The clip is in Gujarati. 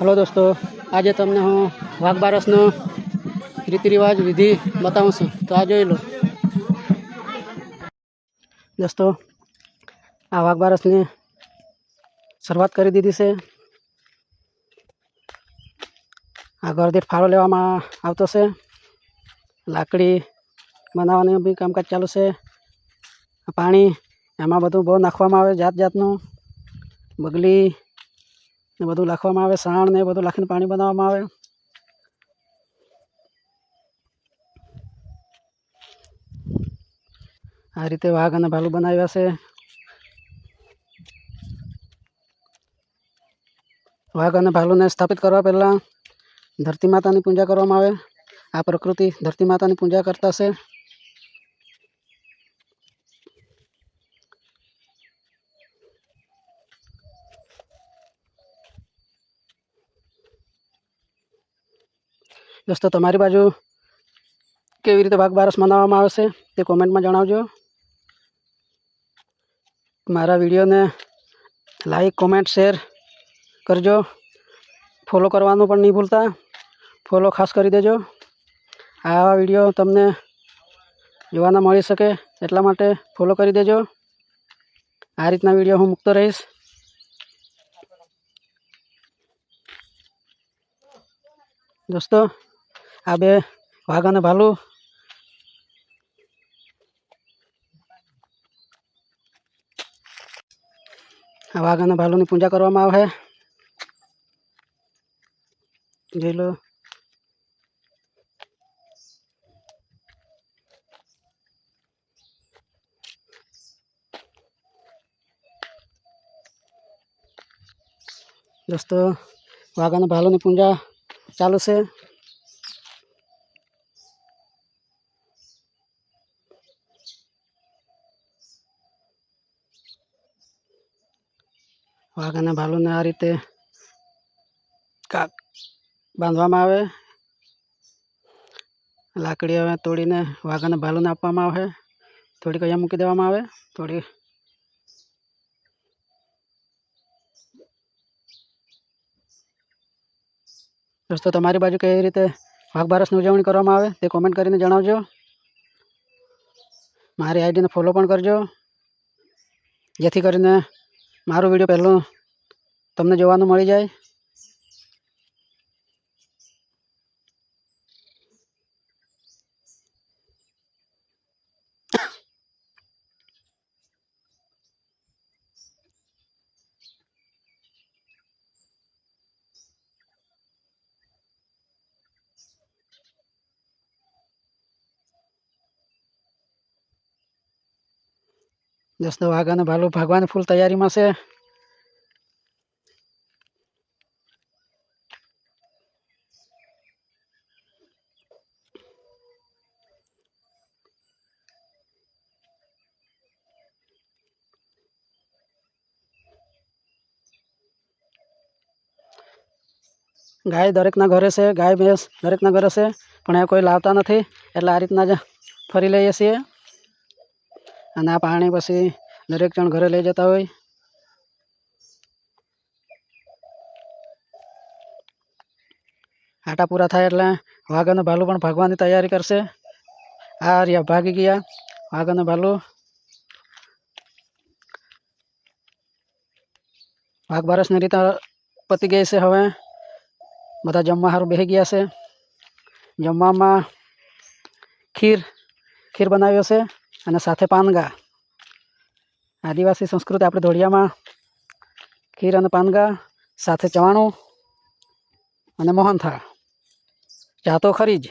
હલો દોસ્તો, આજે તમને હું વાઘ બારસનો રીતિ રિવાજ વિધિ બતાવું છું. તો આ જોઈ લો. દોસ્તો, આ વાઘ બારસની શરૂઆત કરી દીધી છે. આ ઘરદીઠ ફાળો લેવામાં આવતો છે. લાકડી બનાવવાનું બી કામકાજ ચાલુ છે. પાણી, એમાં બધું બહુ નાખવામાં આવે જાત જાતનું બગલી ને બધું લાખવામાં આવે, સાણ ને એ બધું નાખીને પાણી બનાવવામાં આવે. આ રીતે વાઘ અને ભાલુ બનાવ્યા છે. વાઘ અને ભાલુને સ્થાપિત કરવા પહેલાં ધરતી માતાની પૂજા કરવામાં આવે. આ પ્રકૃતિ ધરતી માતાની પૂજા કરતા છે. દોસ્તો, તમારી બાજુ કેવી રીતે ભાગ બારસ મનાવવામાં આવશે તે કોમેન્ટમાં જણાવજો. મારા વિડીયોને લાઈક કોમેન્ટ શેર કરજો. ફોલો કરવાનું પણ નહીં ભૂલતા. ફોલો ખાસ કરી દેજો. આવા વીડિયો તમને જોવાના મળી શકે એટલા માટે ફોલો કરી દેજો. આ રીતના વીડિયો હું મૂકતો રહીશ. દોસ્તો આ બે વાઘ અને ભાલુ આ વાઘ અને ભાલુની પૂજા કરવામાં આવે જોઈ લો દોસ્તો વાઘ અને ભાલુની પૂજા ચાલુ છે વાઘ અને ભાલુને આ રીતે કાક બાંધવામાં આવે. લાકડી હવે તોડીને વાઘને ભાલુને આપવામાં આવે. થોડીક અહીંયા મૂકી દેવામાં આવે. થોડી દોસ્તો, તમારી બાજુ કઈ રીતે વાઘભારસની ઉજવણી કરવામાં આવે તે કોમેન્ટ કરીને જણાવજો. મારી આઈડીને ફોલો પણ કરજો. જેથી કરીને મારો વીડિયો પહેલો તમને જોવાનું મળી જાય. દોસ્તો વાઘ અને ભાલુ ભાગવાની ફૂલ તૈયારીમાં છે. ગાય દરેકના ઘરે છે, ગાય ભેંસ દરેકના ઘરે છે, પણ એ કોઈ લાવતા નથી, એટલે આ રીતના જ ફરી લઈએ છીએ. અને આ પાણી પછી દરેક જણ ઘરે લઈ જતા હોય. આટા પૂરા થાય એટલે વાઘ અને ભાલુ પણ ભાગવાની તૈયારી કરશે. આ રહ્યા ભાગી ગયા વાઘ અને ભાલુ. વાઘ બારસની રીતે પતી ગઈ છે હવે. બધા જમવા સારું બેસી ગયા છે. જમવામાં ખીર ખીર બનાવ્યો છે. અને સાથે પાનગા. આદિવાસી સંસ્કૃતિ આપણે ધોળિયામાં. ખીર અને પાનગા, સાથે ચવાણું અને મોહનથાળ. ચા તો ખરી જ.